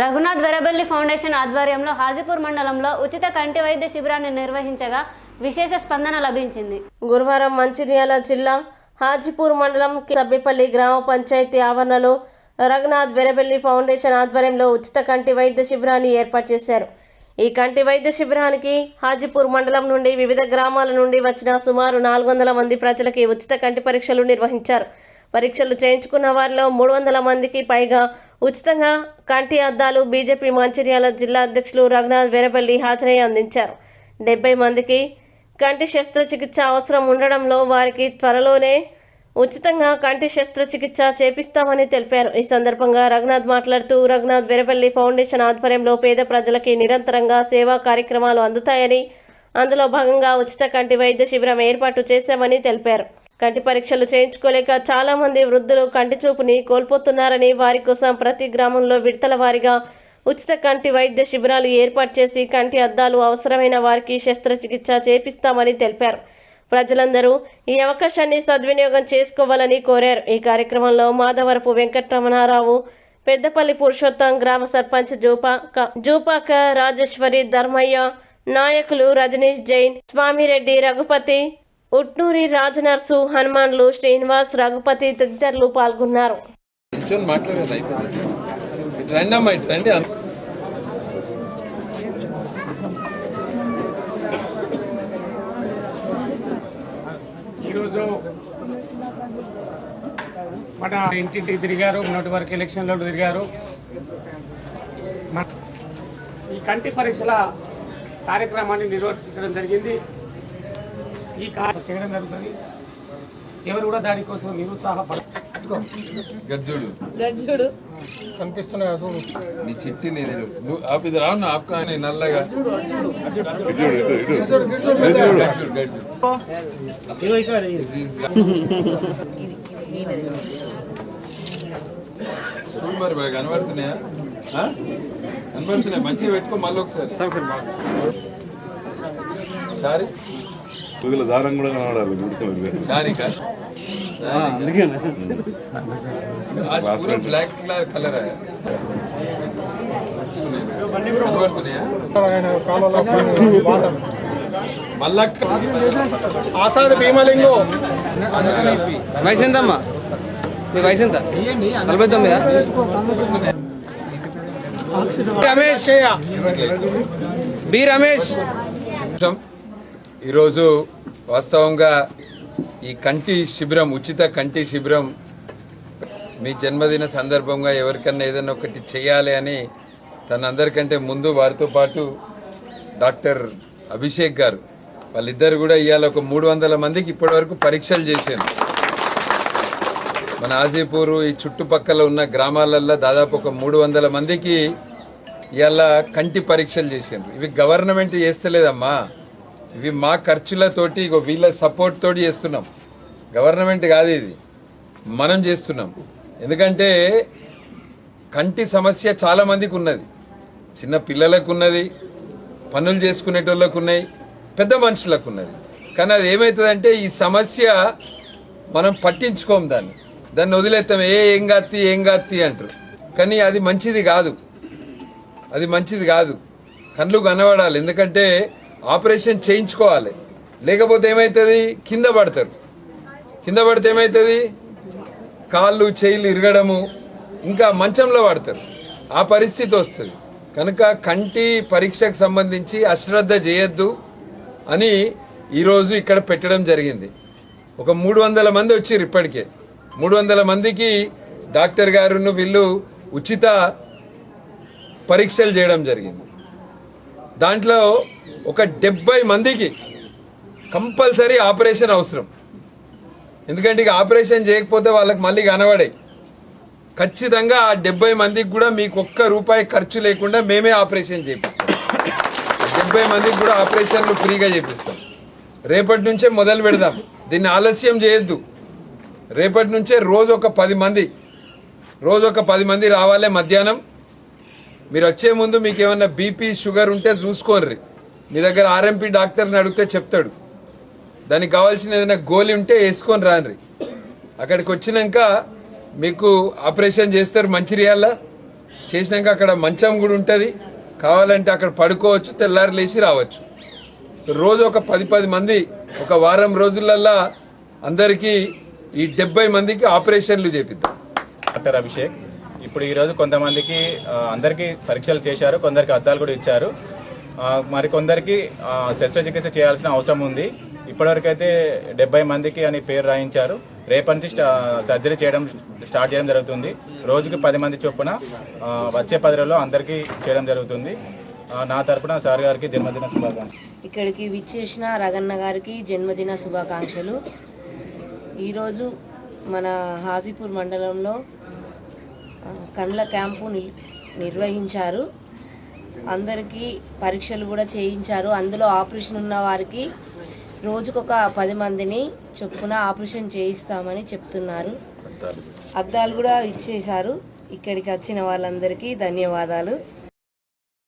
Raghunath Verabelli foundation ఆధ్వర్యంలో హాజీపూర్ మండలంలో ఉచిత కంటి వైద్య శిబిరాన్ని నిర్వహించగా విశేష స్పందన లభించింది. గురువారం మంచిర్యాల జిల్లా హాజీపూర్ మండలం సబ్బిపల్లి గ్రామ పంచాయతీ ఆవరణలో రఘునాథ్ వెరబెల్లి ఫౌండేషన్ ఆధ్వర్యంలో ఉచిత కంటి వైద్య శిబిరాన్ని ఏర్పాటు చేశారు. ఈ కంటి వైద్య శిబిరానికి హాజీపూర్ మండలం నుండి వివిధ గ్రామాల నుండి వచ్చిన సుమారు నాలుగు వందల మంది ప్రజలకి ఉచిత కంటి పరీక్షలు నిర్వహించారు. పరీక్షలు చేయించుకున్న వారిలో మూడు వందల మందికి పైగా ఉచితంగా కంటి అద్దాలు బీజేపీ మంచిర్యాల జిల్లా అధ్యక్షులు రఘునాథ్ వీరపల్లి హాజరై అందించారు. డెబ్బై మందికి కంటి శస్త్రచికిత్స అవసరం ఉండడంలో వారికి త్వరలోనే ఉచితంగా కంటి శస్త్రచికిత్స చేపిస్తామని తెలిపారు. ఈ సందర్భంగా రఘునాథ్ మాట్లాడుతూ రఘునాథ్ వీరపల్లి ఫౌండేషన్ ఆధ్వర్యంలో పేద ప్రజలకి నిరంతరంగా సేవా కార్యక్రమాలు అందుతాయని అందులో భాగంగా ఉచిత కంటి వైద్య శిబిరం ఏర్పాటు చేశామని తెలిపారు. కంటి పరీక్షలు చేయించుకోలేక చాలా మంది వృద్ధులు కంటి చూపుని కోల్పోతున్నారని వారి కోసం ప్రతి గ్రామంలో విడతల వారిగా ఉచిత కంటి వైద్య శిబిరాలు ఏర్పాటు చేసి కంటి అద్దాలు అవసరమైన వారికి శస్త్రచికిత్స చేపిస్తామని తెలిపారు. ప్రజలందరూ ఈ అవకాశాన్ని సద్వినియోగం చేసుకోవాలని కోరారు. ఈ కార్యక్రమంలో మాధవరపు వెంకటరమణారావు పెద్దపల్లి పురుషోత్తం గ్రామ సర్పంచ్ జూపాక జూపాక రాజేశ్వరి ధర్మయ్య నాయకులు రజనీష్ జైన్ స్వామిరెడ్డి రఘుపతి ఉట్నూరి రాజనర్సు హనుమాన్లు శ్రీనివాస్ రఘుపతి తదితరులు పాల్గొన్నారు. ఈరోజు మన ఇంటింటికి తిరిగారు. మొన్నటి వరకు ఎలక్షన్లో తిరిగారు. ఈ కంటి పరీక్షల కార్యక్రమాన్ని నిర్వర్తించడం జరిగింది. ఈ కార్య చేయడం జరుగుతుంది. ఎవరు కూడా దానికోసం నిరుత్సాహపడ గడ్జుడు కనిపిస్తున్నాయి నీ చిట్టి నేను. ఇది రావు ఆపు కానీ నల్లగా. చూడు మరి బాగా కనబడుతున్నాయా? కనబడుతున్నాయి? మంచిగా పెట్టుకో మళ్ళీ ఒకసారి. సారీ? కొద్దిగా దారం కూడా కనబడాలి గుడికి బ్లాక్ కలర్ మల్లక్క ఆసాద భీమలింగు. వయసు ఎంతమ్మా మీ వయసు ఎంత నలభై తొమ్మిదా? రమేష్. బి రమేష్. ఈరోజు వాస్తవంగా ఈ కంటి శిబిరం ఉచిత కంటి శిబిరం మీ జన్మదిన సందర్భంగా ఎవరికన్నా ఏదైనా ఒకటి చేయాలి అని తనందరికంటే ముందు వారితో పాటు డాక్టర్ అభిషేక్ గారు. వాళ్ళిద్దరు కూడా ఇవాళ ఒక మూడు వందల మందికి ఇప్పటివరకు పరీక్షలు చేశారు. మన ఆజీపూరు ఈ చుట్టుపక్కల ఉన్న గ్రామాలల్లో దాదాపు ఒక మూడు వందల మందికి ఇవాళ కంటి పరీక్షలు చేసిండ్రు ఇవి గవర్నమెంట్ చేస్తలేదమ్మా. ఇవి మా ఖర్చులతోటి ఇగో వీళ్ళ సపోర్ట్ తోటి చేస్తున్నాం. గవర్నమెంట్ కాదు ఇది. మనం చేస్తున్నాం. ఎందుకంటే కంటి సమస్య చాలామందికి ఉన్నది. చిన్న పిల్లలకు ఉన్నది పనులు చేసుకునేటోళ్ళకు ఉన్నాయి పెద్ద మనుషులకు ఉన్నది. కానీ అది ఏమవుతుందంటే ఈ సమస్య మనం పట్టించుకోం దాన్ని. దాన్ని వదిలేస్తాం ఏ ఏం కాత్తి ఏం కాత్తి అంటారు. కానీ అది మంచిది కాదు. అది మంచిది కాదు. కళ్ళు కనబడాలి. ఎందుకంటే ఆపరేషన్ చేయించుకోవాలి. లేకపోతే ఏమవుతుంది కింద పడతారు. కింద పడితే ఏమవుతుంది కాళ్ళు చేయిలు ఇరగడము ఇంకా మంచంలో పడతారు. ఆ పరిస్థితి వస్తుంది. కనుక కంటి పరీక్షకు సంబంధించి అశ్రద్ధ చేయొద్దు అని ఈరోజు ఇక్కడ పెట్టడం జరిగింది. ఒక మూడు వందల మంది వచ్చారు ఇప్పటికే. మూడు వందల మందికి డాక్టర్ గారును వీళ్ళు ఉచిత పరీక్షలు చేయడం జరిగింది. దాంట్లో ఒక డెబ్బై మందికి కంపల్సరీ ఆపరేషన్ అవసరం. ఎందుకంటే ఇక ఆపరేషన్ చేయకపోతే వాళ్ళకి మళ్ళీ కనబడే ఖచ్చితంగా ఆ డెబ్బై మందికి కూడా మీకు ఒక్క రూపాయి ఖర్చు లేకుండా మేమే ఆపరేషన్ చేపిస్తాం. డెబ్బై మందికి కూడా ఆపరేషన్లు ఫ్రీగా చేపిస్తాం. రేపటి నుంచే మొదలు పెడదాం. దీన్ని ఆలస్యం చేయొద్దు. రేపటి నుంచే రోజు ఒక పది మంది రోజు ఒక పది మంది రావాలి మధ్యాహ్నం. మీరు వచ్చే ముందు మీకు ఏమన్నా బీపీ షుగర్ ఉంటే చూసుకోర్రి. మీ దగ్గర ఆర్ఎంపీ డాక్టర్ని అడిగితే చెప్తాడు. దానికి కావాల్సిన ఏదైనా గోలి ఉంటే వేసుకొని రాన్రి. అక్కడికి వచ్చినాక మీకు ఆపరేషన్ చేస్తారు మంచిర్యాల. చేసినాక అక్కడ మంచం కూడా ఉంటుంది. కావాలంటే అక్కడ పడుకోవచ్చు తెల్లారి లేచి రావచ్చు. సో రోజు ఒక పది పది మంది ఒక వారం రోజులల్లా అందరికీ ఈ డెబ్బై మందికి ఆపరేషన్లు చేపిద్దాం. డాక్టర్ అభిషేక్ ఇప్పుడు ఈరోజు కొంతమందికి అందరికీ పరీక్షలు చేశారు కొందరికి అద్దాలు కూడా ఇచ్చారు. మరి కొందరికి శస్త్రచికిత్స చేయాల్సిన అవసరం ఉంది. ఇప్పటివరకు అయితే డెబ్బై మందికి అని పేరు రాయించారు. రేపటి నుంచి స్టా సర్జరీ చేయడం స్టార్ట్ చేయడం జరుగుతుంది. రోజుకి పది మంది చొప్పున వచ్చే పది రోజుల్లో అందరికీ చేయడం జరుగుతుంది. నా తరపున సార్ గారికి జన్మదిన శుభాకాంక్షలు. ఇక్కడికి విచ్చేసిన రగన్న గారికి జన్మదిన శుభాకాంక్షలు. ఈరోజు మన హాజీపూర్ మండలంలో కండ్ల క్యాంపు నిర్వహించారు. అందరికీ పరీక్షలు కూడా చేయించారు. అందులో ఆపరేషన్ ఉన్న వారికి రోజుకొక పది మందిని చొప్పున ఆపరేషన్ చేయిస్తామని చెప్తున్నారు. అద్దాలు. కూడా ఇచ్చేశారు. ఇక్కడికి వచ్చిన వాళ్ళందరికీ ధన్యవాదాలు.